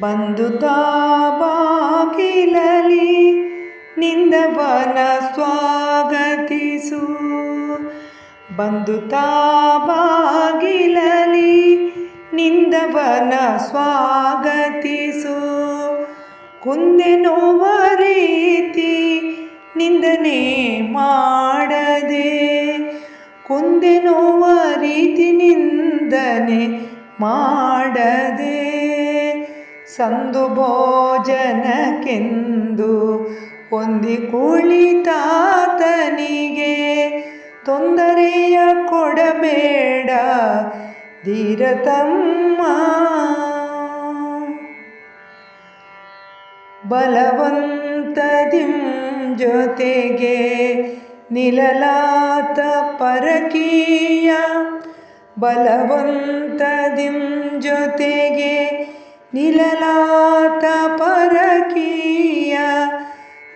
ಬಂಧುತಾ ನಿಂದ ನಿಂದವನ ಸ್ವಾಗತಿಸು. ಬಂಧುತಾ ನಿಂದ ನಿಂದವನ ಸ್ವಾಗತಿಸು. ಕುಂದೆನೋವ ರೀತಿ ನಿಂದನೆ ಮಾಡದೆ ಕುಂದೆನೋವ ರೀತಿ ನಿಂದನೆ ಮಾಡದೆ. ಸಂದು ಭೋಜನಕ್ಕೆಂದು ಹೊಂದಿ ಕುಳಿತಾತನಿಗೆ ತೊಂದರೆಯ ಕೊಡಬೇಡ ಧೀರತಮ್ಮ. ಬಲವಂತದಿಂ ಜೊತೆಗೆ ನಿಲಲಾತ ಪರಕೀಯ ಬಲವಂತದಿಂ ಜೊತೆಗೆ ನಿಲಲಾತ ಪರಕೀಯ,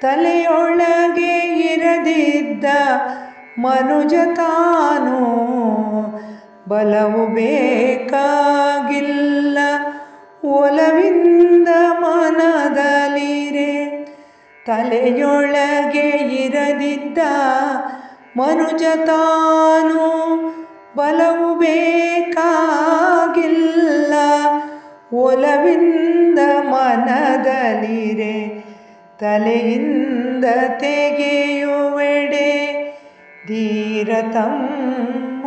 ತಲೆಯೊಳಗೆ ಇರದಿದ್ದ ಮನುಜ ತಾನು ಬಲವು ಬೇಕಾಗಿಲ್ಲ, ಒಲವಿಂದ ಮನದಲಿರೆ. ತಲೆಯೊಳಗೆ ಇರದಿದ್ದ ಮನುಜ ತಾನು ಬಲವು ಬೇಕಾಗಿಲ್ಲ ಒಲವಿಂದ ಮನದಲಿರೆ ತಲೆಯಿಂದ ತೆಗೆಯುವೆಡೆ ಧೀರತಮ್ಮ.